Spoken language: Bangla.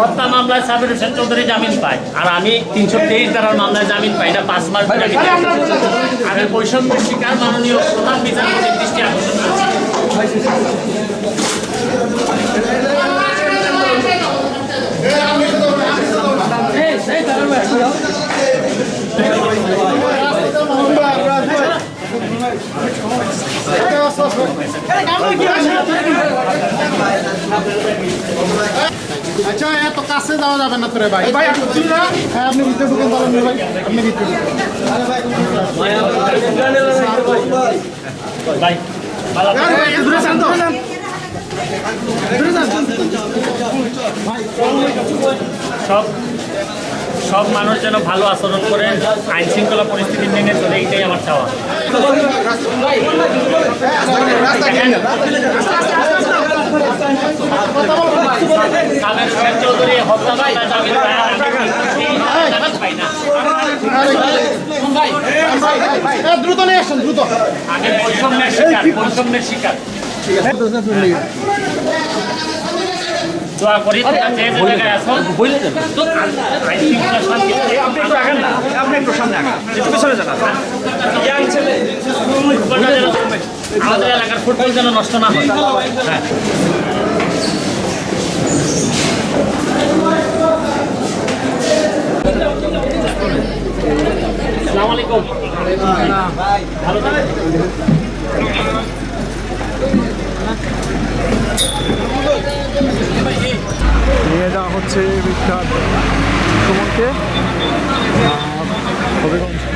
হত্যা মামলায় সাবির হোসেন চৌধুরী জামিন পায়। আর আমি তিনশো তেইশ ধারার মামলায় জামিন পাই না পাঁচ মাস আমি বৈষম্যের শিকার মাননীয় প্রধান বিচারপতির দৃষ্টি আকর্ষণ করছি আচ্ছা এত কাছে যাওয়া যাবে না তোরে ভাই ভাই হ্যাঁ আপনি ভিতরে ঢুকেন বলেন ভাই আপনি ভিতরে ভাই ভাই, দূরে যান তো। দূরে যান। সব সব মানুষ যেন ভালো আচরণ করে আইন শৃঙ্খলা পরিস্থিতি মেনে চলে এইটাই আমার চাওয়া। চৌধুরী শিকার, বৈষম্যের শিকার। আমাদের এলাকার ফুটবল যেন নষ্ট না হয়। হ্যাঁ। আসসালামু আলাইকুম। ভালো থাকবেন যাওয়া হচ্ছে বিখ্যাত। সুমনকে? হবিগঞ্জ।